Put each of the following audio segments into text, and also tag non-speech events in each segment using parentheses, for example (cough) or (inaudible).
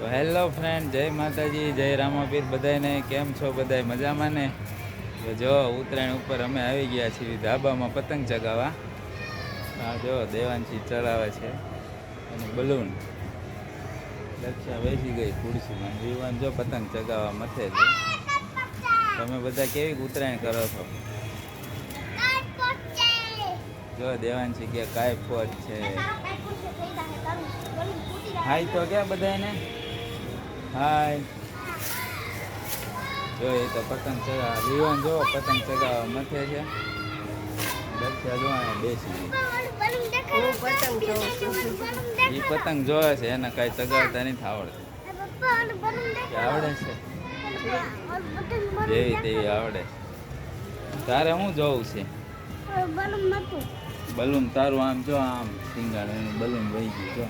તો hello friend, જય માતાજી, જય રામાપીર બધાને કેમ છો? બધાય મજામાં ને? તો જો, ઉત્તરાયણ ઉપર અમે આવી ગયા છીએ ધાબામાં પતંગ ચગાવવા. આ જો, દેવાંશી ચલાવે છે અને બલૂન. લક્ષા બેસી ગઈ ખુરશીમાં. જીવન જો પતંગ ચગાવવા મથે છે. તમે બધા કેવી ઉત્તરાયણ કરો છો? જો, દેવાંશી કે કાય પોચ છે. હાય તો ક્યાં બધાને હાય જો એ તો પતંગ ચગાવ વિવાન જો પતંગ ચગાવવા મથે છે. દક્ષા જો બેસી હું. એ પતંગ જોવે છે એને કાંઈ ચગાવતા નથી આવડતું. આવડે છે. જેવી તેવી આવડે તારે શું જોવું છે? બલૂન તારું આમ જો આમ સિંગાડ એનું બલૂન વહી ગયું જો.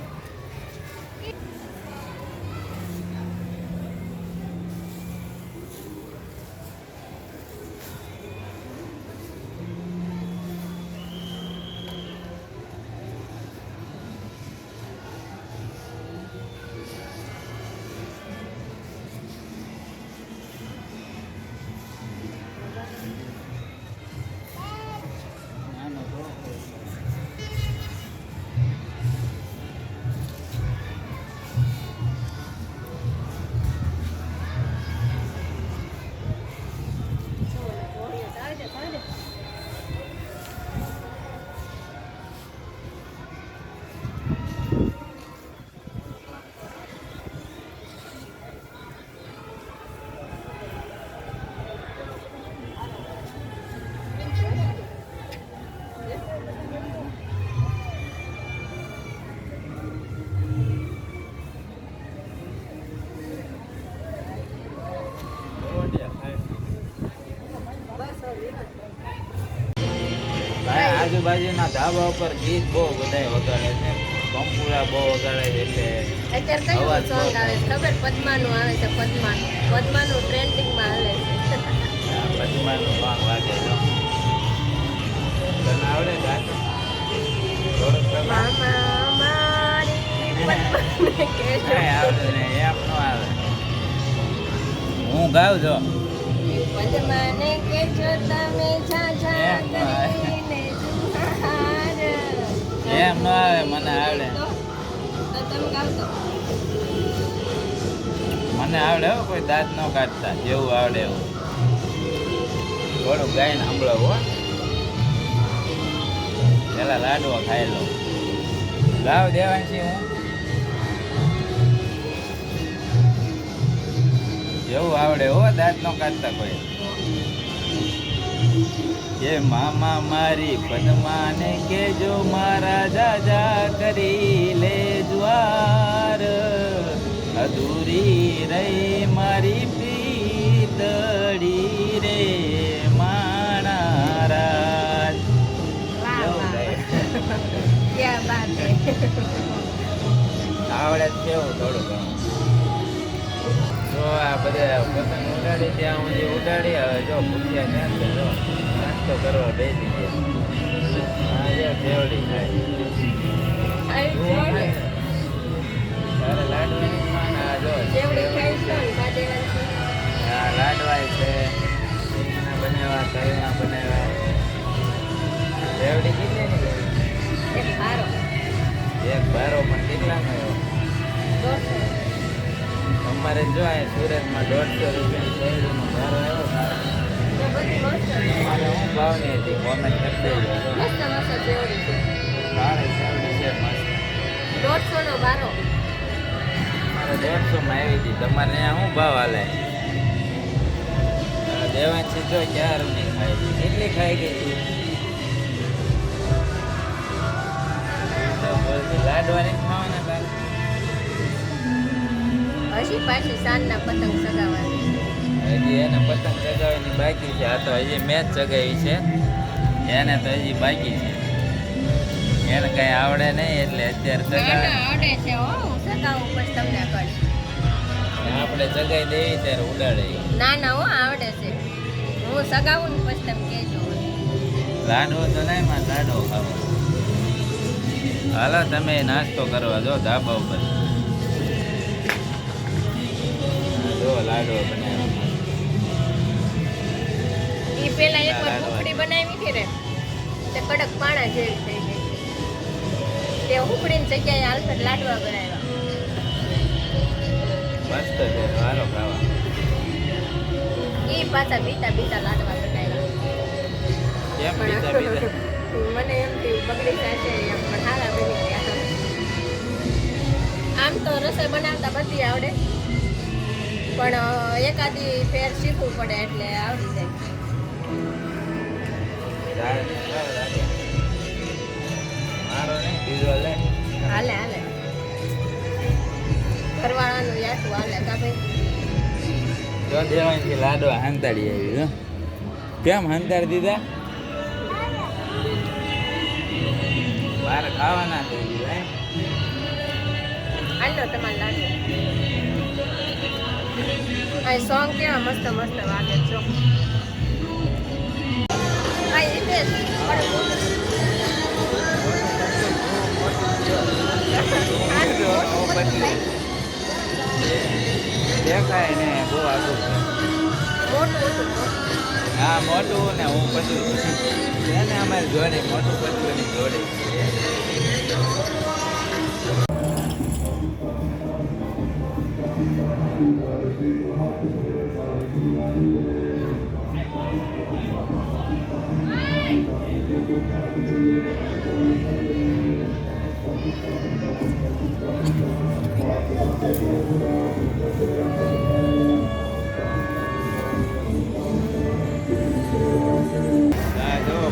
આજુબાજુના ધાબા ઉપર ગીત બહુ બધા વગાડે છે. કંપુરા બહુ વગાડે છે એટલે અત્યારે કયું સોંગ આવે છે? ખબર? પદ્માનું આવે છે પદ્માનું. પદ્માનું ટ્રેન્ડિંગમાં હાલે છે. પદ્માનું સોંગ વાગે છે. તને આવડે ગાતો થોડુંક તો ગાતો. મામા મારી પદ્માને આવડે નહીં એમ ન આવે. હું ગાઉં છો. પદ્માને કહેજો તમે જુહાર. એમ ન આવે, મને આવડે. મને આવડે હો, કોઈ દાંત ન કાઢતા, જેવું આવડે એવું. ગાય ગાઈને સાંભળવું હો. પેલા લાડવો ખાઈ લો લાવ છે હું. જેવું આવડે હો, દાંત ન કાઢતા કોઈ. એ મામા મારી પદ્માને કેજો મારા દાદા કરી લે જ્વાર અધૂરી રહી મારી પીતળી રે માણારા (laughs) આવડે જ કેવું થોડું ઘણું. જો આ બધા પતંગ ઉડાડી ત્યાં સુધી ઉડાડી હવે જો ભૂખ્યા જો નાસ્તો કરવા બેસી ગયા. હા જો કેવડી થાય. આવી તું છે ને? તારે લાડવાની માન આ જો. આ લાડવાય છે. રીંગણા બનાવ્યા તળિયા બનાવ્યા રેવડી કેટલી એક એક બારો પણ દોઢસો. અમારે જો આ સુરતમાં દોઢસો રૂપિયા શેરડીનો ભારો આવ્યો અમારે હું ભાવ નહીં હતી કોમેન્ટ કરી દેજો. મસ્ત મસ્ત જેવડી છે કાળી શેરડી છે મસ્ત. દોઢસો બારો દોઢસોમાં આવી હતી, તમારે અહીંયા શું ભાવ હાલે? છે જો ચાર નહીં ખાઈ કેટલી ખાઈ ગઈ લાડવાની? હજી પાછી સાંજના પતંગ સગાવવાની હજી એને પતંગ ચગાવવાની બાકી છે. આ તો હજી મેચ ચગાવી છે. એને તો હજી બાકી છે. એને કઈ આવડે નહીં એટલે અત્યારે આવડે છે હો હું સગાવું પછી તમને કહીશ આપણે ચગાઈ દેવી ત્યારે ઉડાડે ના ના હો આવડે છે. હું સગાવું ને પછી તમે કહેજો. લાડવો તો નહીં માં લાડવો ખાવો હાલો તમે નાસ્તો કરવા જો ધાબા ઉપર. લાડવા પેલા વાર બનાવી હતી ને તે કડક પાણા જેવી થઈ ગઈ તે હુકડીની જગ્યાએ આલફેટ લાડવા બનાવ્યા. મસ્ત છે હાલો ખાવા. ઈ પાછા બીતા બીતા લાડવા બનાવ્યા. મને એમ થયું બગડી જશે એમ પણ સારા બની ગયા. આમ તો રસોઈ બનાવતા બધી આવડે. પણ એકાદી ફેર શીખવું પડે એટલે આવડી જાય. હાલે હાલે. ફરવાળાનું યાતું હાલે કા ભાઈ? લાડવા હંતાડી આવી કેમ હંતાડી દીધા બહાર ખાવાના થઈ ગયું હાલો, તમારે લાગે આ સોંગ કેવા મસ્ત મસ્ત વાગે છો. આ હિતેશ, દેખાય ને બહુ આગળ હા મોટું ને હું પતલું છે ને અમારી જોડે મોટું ની જોડે.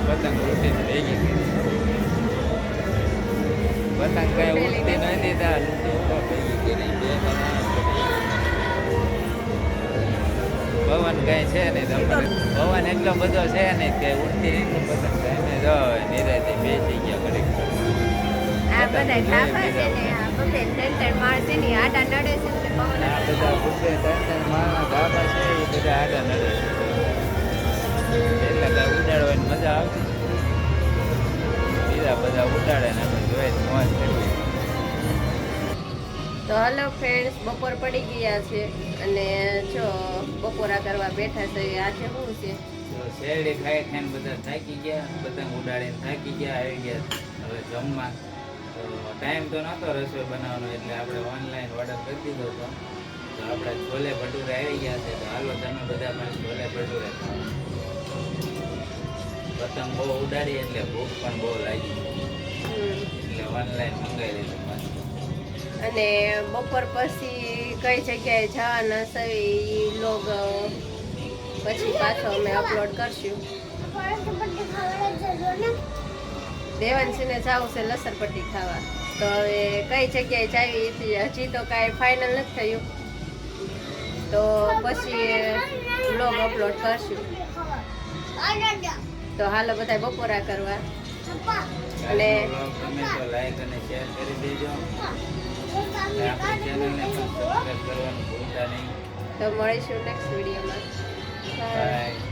પતંગ ઉડતી ભેગી કરી પતંગ કઈ ઉડતી નથી કઈ છે નહીં. તમારે પવન એટલો બધો છે નહીં કે ઉડતી નથી પતંગ કઈ જો નિરાતે બેસી ગયા ઘડીક. આ બધા ઢાબા છે ને આ બધે ત્રણ ત્રણ માળ છે ને આડા નડે છે એટલે પવન આ બધા ઉડતે ત્રણ ત્રણ માળના ધાબા છે એ બધા આડા નડે છે. એટલે કઈ ઉડાડવાની મજા આવતી. બીજા બધા ઉડાડે ને જોઈએ તો મોજ ફ્રેન્ડ તો હલો ફ્રેન્ડ્સ બપોર પડી ગયા છે અને જો બપોરા કરવા બેઠા છે આજે શું છે? શેરડી ખાઈ ખાઈને બધા થાકી ગયા પતંગ ઉડાડીને થાકી ગયા આવી ગયા હવે જમવા. ટાઈમ તો નહોતો રસોઈ બનાવવાનો એટલે આપણે ઓનલાઈન ઓર્ડર કરી દીધો હતો. તો આપણે છોલે ભટુરે આવી ગયા છે તો હાલો તમે બધા પણ છોલે ભટુરે પતંગ બહુ ઉડાડી એટલે ભૂખ પણ બહુ લાગી. એટલે ઓનલાઈન મંગાવી લીધું અને બપોર પછી કઈ જગ્યાએ જવાના છે એ લોગ પછી પાછો અમે અપલોડ કરશું. દેવાંશીને જવું છે લસણપટ્ટી ખાવા. તો હવે કઈ જગ્યાએ જાવી હજી તો કાંઈ ફાઇનલ નથી થયું. તો પછી બ્લોગ અપલોડ કરશું. તો હાલો બધા બપોરા કરવા. અને લાઈક અને શેર કરી દેજો. તો મળીશું નેક્સ્ટ વિડીયોમાં બાય